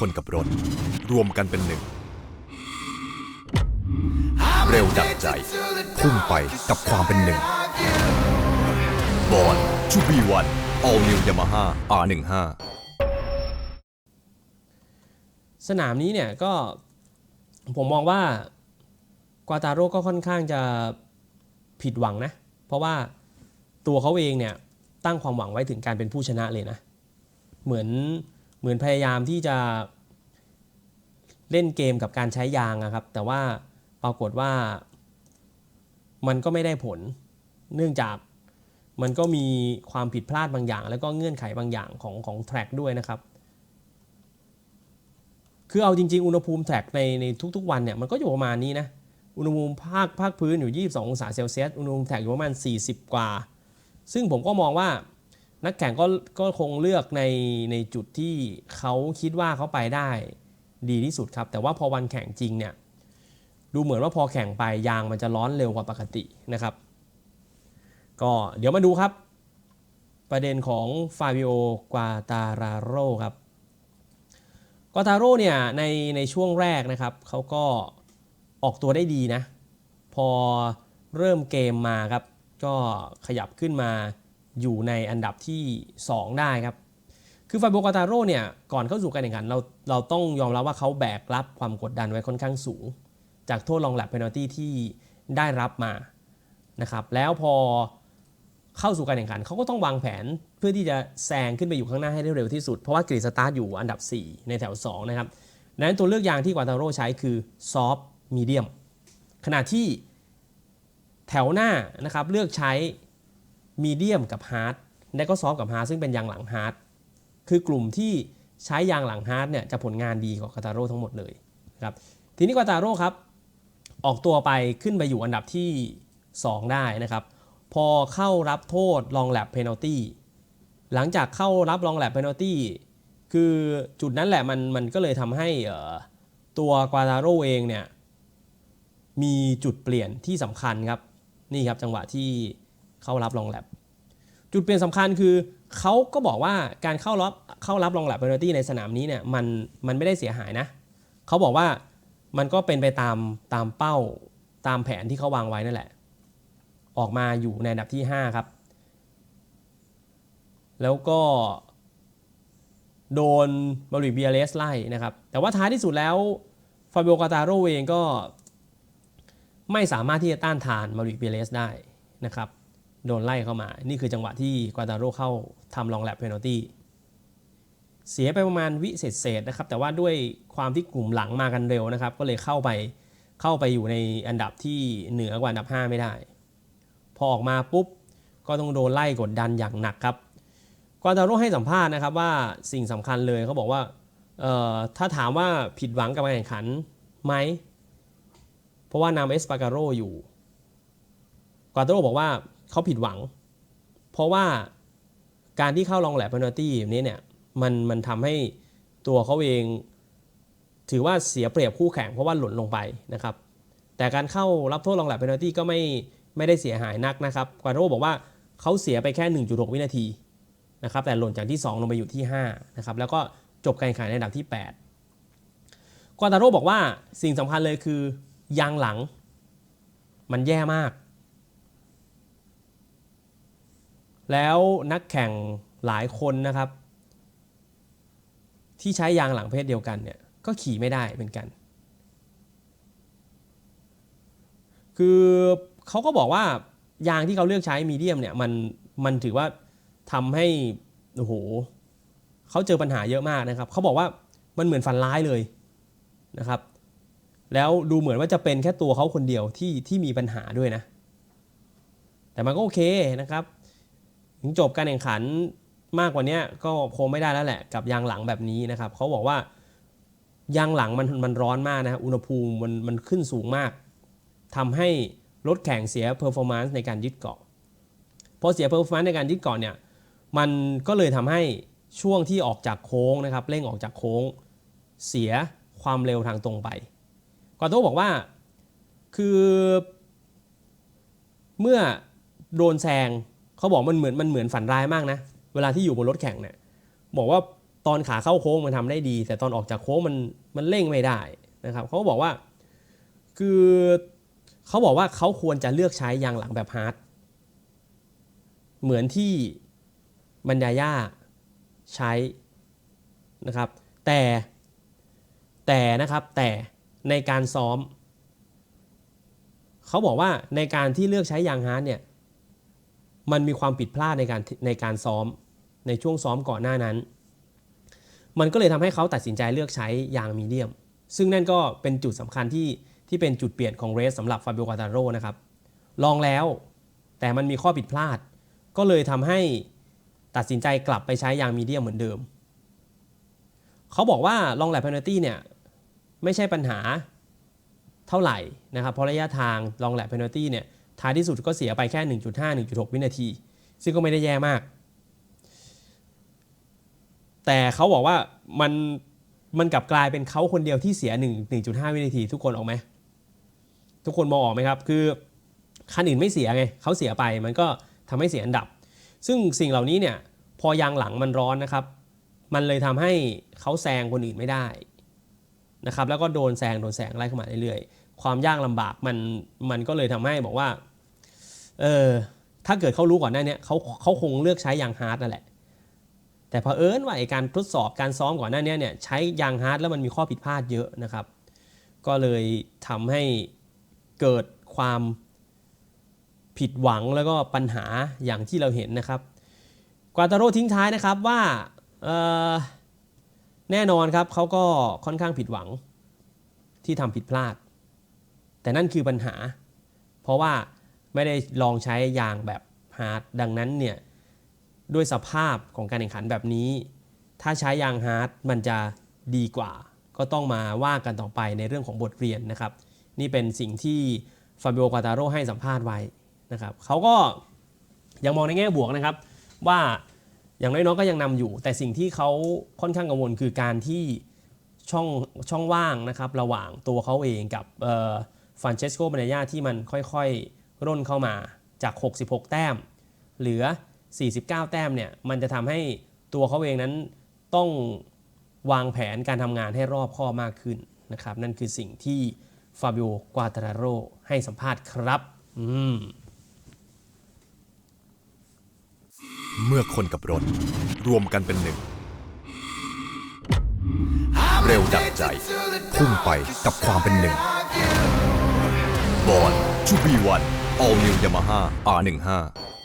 คนกับรถ รวมกันเป็นหนึ่ง เร็วดับใจ พุ่งไปกับความเป็นหนึ่งบอลจูบีวัน All New Yamaha R15 สนามนี้เนี่ยก็ผมมองว่ากวาตาโร่ก็ค่อนข้างจะผิดหวังนะ เพราะว่าตัวเขาเองเนี่ยตั้งความหวังไว้ถึงการเป็นผู้ชนะเลยนะ เหมือน เหมือนพยายามที่จะเล่นเกมกับการใช้ยางอะครับ แต่ว่าปรากฏว่ามันก็ไม่ได้ผล เนื่องจากมันก็มีความผิดพลาดบางอย่าง แล้วก็เงื่อนไขบางอย่างของของแทร็กด้วยนะครับ คือเอาจริง ๆ อุณหภูมิแทร็กในในทุกๆ วันเนี่ยมันก็อยู่ประมาณนี้นะ อุณหภูมิภาคภาคพื้นอยู่ 22 องศาเซลเซียส อุณหภูมิแทร็กอยู่ประมาณ 40 กว่า ซึ่งผมก็มองว่า นักแข่งก็ก็คงเลือกในในจุดที่เขาคิดว่าเขาไปได้ดีที่สุดครับ แต่ว่าพอวันแข่งจริงเนี่ยดูเหมือนว่าพอแข่งไปยางมันจะร้อนเร็วกว่าปกตินะครับ ก็เดี๋ยวมาดูครับ ประเด็นของฟาบิโอกวาตาราโรครับกอตาโร่เนี่ยในในช่วงแรกนะครับเขาก็ออกตัวได้ดีนะ พอเริ่มเกมมาครับ ก็ขยับขึ้นมา อยู่ในอันดับที่ 2 ได้ครับ คือฟาโบกอตาโร่เนี่ยก่อนเข้าสู่การแข่งขันเราเราต้องยอมรับว่าเขาแบกรับความกดดันไว้ค่อนข้างสูง จากโทษลองแลบเพนัลตี้ที่ได้รับมานะครับแล้วพอเข้าสู่การแข่งขันเขาก็ต้องวางแผนเพื่อที่จะแซงขึ้นไปอยู่ข้างหน้าให้ได้เร็วที่สุด เพราะว่ากรีสตาร์ทอยู่อันดับ 4 ในแถว 2 นะครับดังนั้นตัวเลือกยางที่กวาตาโร่ใช้คือซอฟต์มีเดียมขณะที่แถวหน้านะครับเลือกใช้ มีเดียมกับฮาร์ดและก็ซอฟกับฮาร์ดซึ่งเป็นยางหลังฮาร์ดคือกลุ่มที่ใช้ยางหลังฮาร์ดเนี่ยจะผลงานดีกว่ากาตาโร่ทั้งหมดเลยนะครับทีนี้กาตาโร่ครับ ออกตัวไปขึ้นไปอยู่อันดับที่ 2 ได้นะครับ พอเข้ารับโทษลองแลบเพนัลตี้หลังจากเข้ารับลองแลบเพนัลตี้คือจุดนั้นแหละมันมันก็เลยทำให้ตัวกวาตาโรเองเนี่ยมีจุดเปลี่ยนที่สำคัญครับ นี่ครับจังหวะที่ เข้ารับลองแลบจุดเปลี่ยนสำคัญคือเขาก็บอกว่าการเข้ารับเข้ารับลองแลบเพนัลตี้ในสนามนี้เนี่ยมันมันไม่ได้เสียหายนะเขาบอกว่ามันก็เป็นไปตามตามเป้าตามแผนที่เขาวางไว้นั่นแหละ ออกมาอยู่ในอันดับที่ 5 ครับ แล้วก็โดนมาริเบียเลสไล่นะครับ แต่ว่าท้ายที่สุดแล้วฟาบิโอกาตาโรเองก็ไม่สามารถที่จะต้านทานมาริเบียเลสได้นะครับ โดนไล่เข้ามา นี่คือจังหวะที่กวาตาโรเข้าทำลองแลบเพนัลตี้เสียไปประมาณวิเศษเศษนะครับ แต่ว่าด้วยความที่กลุ่มหลังมากันเร็วนะครับ ก็เลยเข้าไปเข้าไปอยู่ในอันดับที่เหนือกว่าอันดับ 5 ไม่ได้ พอออกมาปุ๊บ ก็ต้องโดนไล่กดดันอย่างหนักครับกวาตาโร่ให้สัมภาษณ์นะครับว่าสิ่งสำคัญเลยเขาบอกว่าถ้าถามว่าผิดหวังกับการแข่งขันไหม เพราะว่านำเอสปาการโรอยู่กวาตาโรบอกว่า เขาผิดหวัง เพราะว่าการที่เข้าลองแลบเพนัลตี้นี้เนี่ยมันมันทำให้ตัวเขาเอง ถือว่าเสียเปรียบคู่แข่งเพราะว่าหล่นลงไปนะครับ แต่การเข้ารับโทษลองแลบเพนัลตี้ก็ไม่ไม่ได้เสียหายนักนะครับกวาโรบอกว่าเขาเสียไปแค่ 1.6 วินาทีนะครับแต่หล่นจากที่ 2 ลงไปอยู่ที่5นะครับแล้วก็จบการแข่งขันในอันดับที่ 8 กวาตาโรบอกว่าสิ่งสำคัญเลยคือ ยางหลัง มันแย่มาก แล้วนักแข่งหลายคนนะครับ ที่ใช้ยางหลังเพศเดียวกันเนี่ยก็ขี่ไม่ได้เหมือนกัน คือเขาก็บอกว่ายางที่เขาเลือกใช้มีเดียมเนี่ยมันมันถือว่าทำให้โอ้โหเขาเจอปัญหาเยอะมากนะครับเขาบอกว่ามันเหมือนฝันร้ายเลยนะครับ แล้วดูเหมือนว่าจะเป็นแค่ตัวเขาคนเดียวที่ที่มีปัญหาด้วยนะ แต่มันก็โอเคนะครับ ถึงจบการแข่งขันมากกว่านี้ก็คงไม่ได้แล้วแหละกับยางหลังแบบนี้นะครับเขาบอกว่ายางหลังมันมันร้อนมากนะอุณหภูมิมันมันขึ้นสูงมากทำให้รถแข่งเสียเพอร์ฟอร์แมนซ์ในการยึดเกาะพอเสียเพอร์ฟอร์แมนซ์ในการยึดเกาะเนี่ยมันก็เลยทำให้ช่วงที่ออกจากโค้งนะครับเร่งออกจากโค้งเสียความเร็วทางตรงไปกวาโต้บอกว่าคือ เมื่อโดนแซง เขาบอกมันเหมือนมันเหมือนฝันร้ายมากนะ เวลาที่อยู่บนรถแข่งเนี่ยบอกว่าตอนขาเข้าโค้งมันทำได้ดี แต่ตอนออกจากโค้งมันมันเร่งไม่ได้นะครับเขาก็บอกว่า คือเขาบอกว่าเขาควรจะเลือกใช้ยางหลังแบบฮาร์ดเหมือนที่บรรยาย่าใช้นะครับ แต่แต่นะครับแต่ในการซ้อม เขาบอกว่าในการที่เลือกใช้ยางฮาร์ดเนี่ย มันมีความผิดพลาดในการในการซ้อมในช่วงซ้อมก่อนหน้านั้น มันก็เลยทำให้เขาตัดสินใจเลือกใช้ยางมีเดียม ซึ่งนั่นก็เป็นจุดสำคัญที่ที่เป็นจุดเปลี่ยนของเรสสำหรับฟาเบิโอ q าตาโรนะครับ ลองแล้วแต่มันมีข้อผิดพลาด ก็เลยทำให้ตัดสินใจกลับไปใช้ยางมีเดียมเหมือนเดิม เขาบอกว่าลองแล p เพน a ตี้เนี่ยไม่ใช่ปัญหาเท่าไหร่นะครับเพราะระยะทางลองแล p เพน a ตี้เนี่ย ท้ายที่สุดก็เสียไปแค่ 1.5 1.6 วินาที ซึ่งก็ไม่ได้แย่มาก แต่เขาบอกว่ามันมันกลับกลายเป็นเขาคนเดียวที่เสีย 1 1.5 วินาที ทุกคนออกไหมทุกคนมองออกไหมครับ คือคันอื่นไม่เสียไงเขาเสียไปมันก็ทำให้เสียอันดับ ซึ่งสิ่งเหล่านี้เนี่ยพอยางหลังมันร้อนนะครับ มันเลยทำให้เขาแซงคนอื่นไม่ได้นะครับแล้วก็โดนแซงโดนแซงไล่เข้ามาเรื่อยๆ ความยากลำบากมันมันก็เลยทำให้บอกว่า เออถ้าเกิดเขารู้ก่อนหน้านี้เขาเขาคงเลือกใช้ยางฮาร์ดนั่นแหละ แต่พอเผอิญว่าไอการทดสอบการซ้อมก่อนหน้านี้เนี่ยใช้ยางฮาร์ดแล้วมันมีข้อผิดพลาดเยอะนะครับ ก็เลยทำให้เกิดความผิดหวังแล้วก็ปัญหาอย่างที่เราเห็นนะครับกวาตาโร่ทิ้งท้ายนะครับว่าแน่นอนครับเขาก็ค่อนข้างผิดหวังที่ทำผิดพลาด แต่นั่นคือปัญหา เพราะว่า ไม่ได้ลองใช้ยางแบบฮาร์ดดังนั้นเนี่ยด้วยสภาพของการแข่งขันแบบนี้ ถ้าใช้ยางฮาร์ดมันจะดีกว่า ก็ต้องมาว่ากันต่อไปในเรื่องของบทเรียนนะครับ นี่เป็นสิ่งที่ฟาบิโอ q าตาโรให้สัมภาษณ์ไว้นะครับเขาก็ยังมองในแง่บวกนะครับ ว่าอย่างน้อยๆก็ยังนำอยู่ แต่สิ่งที่เขาค่อนข้างกังวลคือการที่ช่องช่องว่างนะครับ ระหว่างตัวเขาเองกับฟานเชสโกบ a นยาที่มันค่อยๆ ร่นเข้ามาจาก 66 แต้ม เหลือ 49 แต้มเนี่ยมันจะทำให้ตัวเขาเองนั้นต้องวางแผนการทำงานให้รอบคอบมากขึ้นนะครับ นั่นคือสิ่งที่ฟาบิโอกวาตาโรให้สัมภาษณ์ครับอืมเมื่อคนกับรถ รวมกันเป็นหนึ่ง เร็วดับใจ พุ่งไปกับความเป็นหนึ่งบอลชูบีวัน All New Yamaha R15